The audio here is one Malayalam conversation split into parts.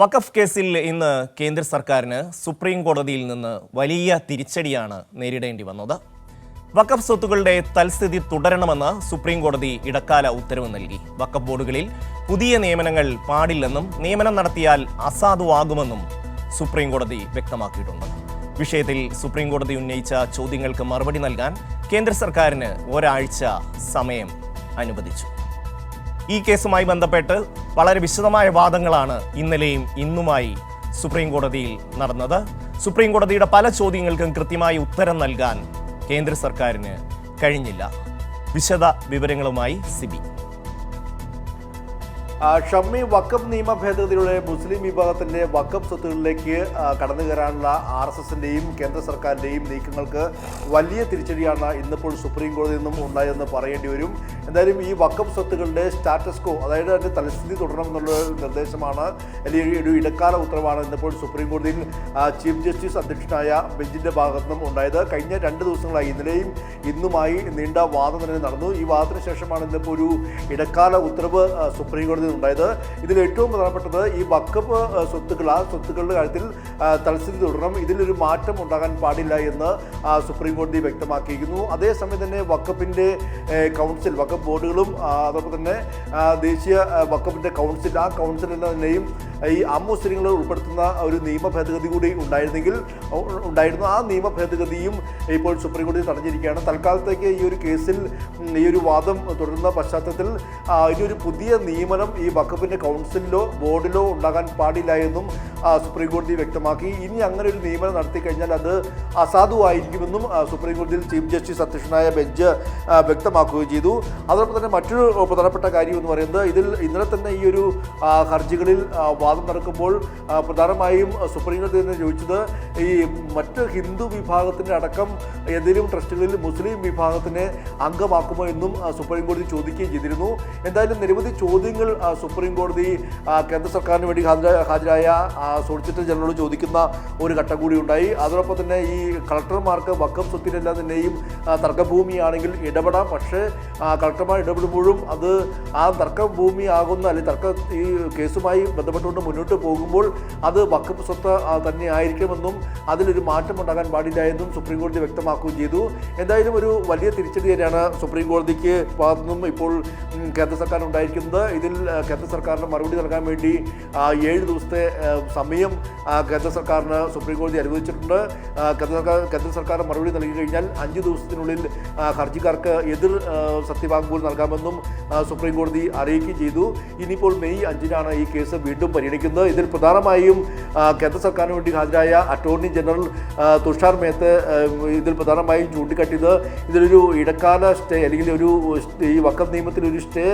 വഖഫ് കേസിൽ ഇന്ന് കേന്ദ്ര സർക്കാരിന് സുപ്രീം കോടതിയിൽ നിന്ന് വലിയ തിരിച്ചടിയാണ് നേരിടേണ്ടി വന്നത്. വഖഫ് സ്വത്തുക്കളുടെ തൽസ്ഥിതി തുടരണമെന്ന് സുപ്രീം കോടതി ഇടക്കാല ഉത്തരവ് നൽകി. വഖഫ് ബോർഡുകളിൽ പുതിയ നിയമനങ്ങൾ പാടില്ലെന്നും നിയമനം നടത്തിയാൽ അസാധുവാകുമെന്നും സുപ്രീം കോടതി വ്യക്തമാക്കിയിട്ടുണ്ട്. വിഷയത്തിൽ സുപ്രീം കോടതി ഉന്നയിച്ച ചോദ്യങ്ങൾക്ക് മറുപടി നൽകാൻ കേന്ദ്ര സർക്കാരിന് ഒരാഴ്ച സമയം അനുവദിച്ചു. ഈ കേസുമായി ബന്ധപ്പെട്ട് വളരെ വിശദമായ വാദങ്ങളാണ് ഇന്നലെയും ഇന്നുമായി സുപ്രീം കോടതിയിൽ നടന്നത്. സുപ്രീം കോടതിയുടെ പല ചോദ്യങ്ങൾക്കും കൃത്യമായി ഉത്തരം നൽകാൻ കേന്ദ്ര സർക്കാരിന് കഴിഞ്ഞില്ല. വിശദ വിവരങ്ങളുമായി സിബി. ഷമ്മി വക്കഫ് നിയമ ഭേദഗതിയിലൂടെ മുസ്ലിം വിഭാഗത്തിന്റെ വക്കഫ് സ്വത്തുകളിലേക്ക് കടന്നു കയറാനുള്ള ആർ എസ് എസിന്റെയും കേന്ദ്ര സർക്കാരിന്റെയും നീക്കങ്ങൾക്ക് വലിയ തിരിച്ചടിയാണ് ഇന്നിപ്പോൾ സുപ്രീം കോടതിയിൽ നിന്നും ഉണ്ടായതെന്ന് പറയേണ്ടി വരും. എന്തായാലും ഈ വക്കഫ് സ്വത്തുകളുടെ സ്റ്റാറ്റസ് കോ അതായത് അതിന്റെ തലസ്ഥിതി തുടരണം എന്നുള്ള നിർദ്ദേശമാണ്. അല്ലെങ്കിൽ ഒരു ഇടക്കാല ഉത്തരവാണ് ഇന്നിപ്പോൾ സുപ്രീം കോടതിയിൽ ചീഫ് ജസ്റ്റിസ് അധ്യക്ഷനായ ബെഞ്ചിന്റെ ഭാഗത്തു നിന്നും ഉണ്ടായത്. കഴിഞ്ഞ രണ്ട് ദിവസങ്ങളായി ഇന്നലെയും ഇന്നുമായി നീണ്ട വാദം തന്നെ നടന്നു. ഈ വാദത്തിന് ശേഷമാണ് ഇന്നിപ്പോൾ ഒരു ഇടക്കാല ഉത്തരവ് സുപ്രീം കോടതിയിൽ ഉണ്ടായത്. ഇതിൽ ഏറ്റവും പ്രധാനപ്പെട്ടത് ഈ വക്കപ്പ് സ്വത്തുക്കൾ ആ സ്വത്തുക്കളുടെ കാര്യത്തിൽ തൽസ്ഥിതി തുടരണം. ഇതിലൊരു മാറ്റം ഉണ്ടാകാൻ പാടില്ല എന്ന് സുപ്രീം കോടതി വ്യക്തമാക്കിയിരിക്കുന്നു. അതേസമയം തന്നെ വക്കപ്പിന്റെ കൗൺസിൽ വക്കപ്പ് ബോർഡുകളും അതോടൊപ്പം തന്നെ ദേശീയ വക്കപ്പിന്റെ കൗൺസിൽ ആ കൗൺസിലിനെ തന്നെയും ഈ അമുസ്ലിങ്ങളെ ഉൾപ്പെടുത്തുന്ന ഒരു നിയമ ഭേദഗതി കൂടി ഉണ്ടായിരുന്നെങ്കിൽ ഉണ്ടായിരുന്നു. ആ നിയമ ഭേദഗതിയും ഇപ്പോൾ സുപ്രീം കോടതി തടഞ്ഞിരിക്കുകയാണ്. തൽക്കാലത്തേക്ക് ഈ ഒരു കേസിൽ ഈ ഒരു വാദം തുടരുന്ന പശ്ചാത്തലത്തിൽ ഈ ഒരു പുതിയ നിയമനം വക്കപ്പിന്റെ കൗൺസിലിലോ ബോർഡിലോ ഉണ്ടാകാൻ പാടില്ല എന്നും സുപ്രീം കോടതി വ്യക്തമാക്കി. ഇനി അങ്ങനെ ഒരു നിയമനം നടത്തി കഴിഞ്ഞാൽ അത് അസാധുവായിരിക്കുമെന്നും സുപ്രീം കോടതിയിൽ ചീഫ് ജസ്റ്റിസ് അധ്യക്ഷനായ ബെഞ്ച് വ്യക്തമാക്കുകയും ചെയ്തു. അതോടൊപ്പം തന്നെ മറ്റൊരു പ്രധാനപ്പെട്ട കാര്യം എന്ന് പറയുന്നത് ഇതിൽ ഇന്നലെ തന്നെ ഈ ഒരു ഹർജികളിൽ വാദം നടക്കുമ്പോൾ പ്രധാനമായും സുപ്രീം കോടതി തന്നെ ചോദിച്ചത് ഈ മറ്റ് ഹിന്ദു വിഭാഗത്തിന്റെ അടക്കം ഏതെങ്കിലും ട്രസ്റ്റുകളിൽ മുസ്ലിം വിഭാഗത്തിനെ അംഗമാക്കുമോ എന്നും സുപ്രീം കോടതി ചോദിക്കുകയും ചെയ്തിരുന്നു. എന്തായാലും നിരവധി ചോദ്യങ്ങൾ സുപ്രീം കോടതി കേന്ദ്ര സർക്കാരിന് വേണ്ടി ഹാജര ഹാജരായ സോളിസിറ്റർ ജനറലോട് ചോദിക്കുന്ന ഒരു ഘട്ടം കൂടി ഉണ്ടായി. അതോടൊപ്പം തന്നെ ഈ കളക്ടർമാർക്ക് വക്കം സ്വത്തിനെല്ലാം തന്നെയും തർക്കഭൂമിയാണെങ്കിൽ ഇടപെടാം. പക്ഷേ കളക്ടർമാർ ഇടപെടുമ്പോഴും അത് ആ തർക്കഭൂമി ആകുന്ന അല്ലെങ്കിൽ തർക്ക ഈ കേസുമായി ബന്ധപ്പെട്ടുകൊണ്ട് മുന്നോട്ട് പോകുമ്പോൾ അത് വക്കപ്പ് സ്വത്ത് തന്നെ ആയിരിക്കുമെന്നും അതിലൊരു മാറ്റം ഉണ്ടാകാൻ പാടില്ല എന്നും സുപ്രീം കോടതി വ്യക്തമാക്കുകയും ചെയ്തു. എന്തായാലും ഒരു വലിയ തിരിച്ചടി തന്നെയാണ് സുപ്രീം കോടതിക്ക് ഇപ്പോൾ കേന്ദ്ര സർക്കാർ ഉണ്ടായിരിക്കുന്നത്. ഇതിൽ കേന്ദ്ര സർക്കാരിന് മറുപടി നൽകാൻ വേണ്ടി ഏഴ് ദിവസത്തെ സമയം കേന്ദ്ര സർക്കാരിന് സുപ്രീം കോടതി അനുവദിച്ചിട്ടുണ്ട്. കേന്ദ്ര സർക്കാർ കേന്ദ്ര സർക്കാർ മറുപടി നൽകി കഴിഞ്ഞാൽ അഞ്ച് ദിവസത്തിനുള്ളിൽ ഹർജിക്കാർക്ക് എതിർ സത്യവാങ്മൂലം നൽകാമെന്നും സുപ്രീം കോടതി അറിയിക്കുകയും ചെയ്തു. ഇനിയിപ്പോൾ മെയ് അഞ്ചിനാണ് ഈ കേസ് വീണ്ടും പരിഗണിക്കുന്നത്. ഇതിൽ പ്രധാനമായും കേന്ദ്ര സർക്കാരിന് വേണ്ടി ഹാജരായ അറ്റോർണി ജനറൽ തുഷാർ മേത്ത് ഇതിൽ പ്രധാനമായും ചൂണ്ടിക്കാട്ടിയത് ഇതിലൊരു ഇടക്കാല സ്റ്റേ അല്ലെങ്കിൽ ഒരു ഈ വക്കം നിയമത്തിൽ ഒരു സ്റ്റേ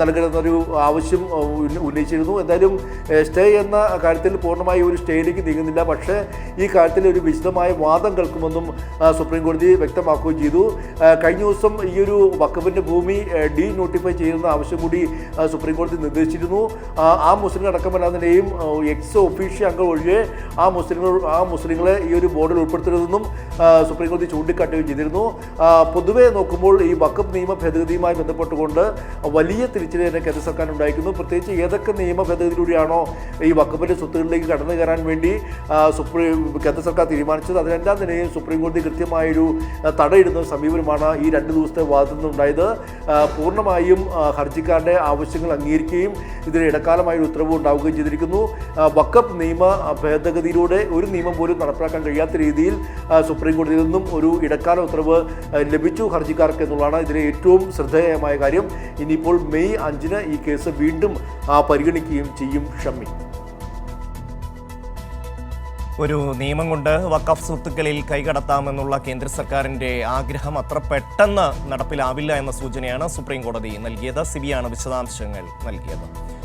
നൽകണമെന്നൊരു ആവശ്യം ആ, ഉന്ന- ഉന്നയിച്ചിരുന്നു. എന്തായാലും സ്റ്റേ എന്ന കാര്യത്തിൽ പൂർണമായി ഒരു സ്റ്റേയിലേക്ക് നീങ്ങുന്നില്ല. പക്ഷേ ഈ കാര്യത്തിൽ ഒരു വിശദമായ വാദം കേൾക്കുമെന്നും സുപ്രീം കോടതി വ്യക്തമാക്കുകയും ചെയ്തു. കഴിഞ്ഞ ദിവസം ഈ ഒരു വക്കഫിന്റെ ഭൂമി ഡി നോട്ടിഫൈ ചെയ്യുന്ന ആവശ്യം കൂടി സുപ്രീം കോടതി നിർദ്ദേശിച്ചിരുന്നു. ആ, മുസ്ലിം അടക്കമല്ലാതിനെയും എക്സ് ഒഫീഷ്യ അംഗം ഒഴികെ ആ മുസ്ലിങ്ങൾ ആ മുസ്ലിങ്ങളെ ഈ ഒരു ബോർഡിൽ ഉൾപ്പെടുത്തരുതെന്നും സുപ്രീം കോടതി ചൂണ്ടിക്കാട്ടുകയും ചെയ്തിരുന്നു. പൊതുവെ നോക്കുമ്പോൾ ഈ വക്കഫ് നിയമ ഭേദഗതിയുമായി ബന്ധപ്പെട്ടുകൊണ്ട് വലിയ തിരിച്ചടി തന്നെ കേന്ദ്ര സർക്കാർ ഉണ്ടായിരിക്കുന്നു. പ്രത്യേകിച്ച് ഏതൊക്കെ നിയമ ഭേദഗതിയിലൂടെയാണോ ഈ വക്കപ്പിന്റെ സ്വത്തുകളിലേക്ക് കടന്നു കയറാൻ വേണ്ടി സുപ്രീം കേന്ദ്ര സർക്കാർ തീരുമാനിച്ചത്? അതിനെല്ലാം തന്നെയും സുപ്രീം കോടതി കൃത്യമായൊരു തടയിടുന്ന സമീപനമാണ് ഈ രണ്ട് ദിവസത്തെ വാദത്തിൽ നിന്നുണ്ടായത് പൂർണമായും ഹർജിക്കാരുടെ ആവശ്യങ്ങൾ അംഗീകരിക്കുകയും ഇതിന് ഇടക്കാലമായ ഒരു ഉത്തരവ് ഉണ്ടാവുകയും ചെയ്തിരിക്കുന്നു. വക്കപ്പ് നിയമ ഭേദഗതിയിലൂടെ ഒരു നിയമം പോലും നടപ്പിലാക്കാൻ കഴിയാത്ത രീതിയിൽ സുപ്രീം കോടതിയിൽ നിന്നും ഒരു ഇടക്കാല ഉത്തരവ് ലഭിച്ചു ഹർജിക്കാർക്ക് എന്നുള്ളതാണ് ഇതിലെ ഏറ്റവും ശ്രദ്ധേയമായ കാര്യം. ഇനിയിപ്പോൾ മെയ് അഞ്ചിന് ഈ കേസ് വീണ്ടും ആ, പരിഗണിക്കുകയും ചെയ്യും ഷമ്മി. ഒരു നിയമം കൊണ്ട് വഖഫ് സ്വത്തുക്കളിൽ കൈകടത്താമെന്നുള്ള കേന്ദ്ര സർക്കാരിന്റെ ആഗ്രഹം അത്ര പെട്ടെന്ന് നടപ്പിലാവില്ല എന്ന സൂചനയാണ് സുപ്രീം കോടതി നൽകിയത്. സിബിയാണ് വിശദാംശങ്ങൾ നൽകിയത്.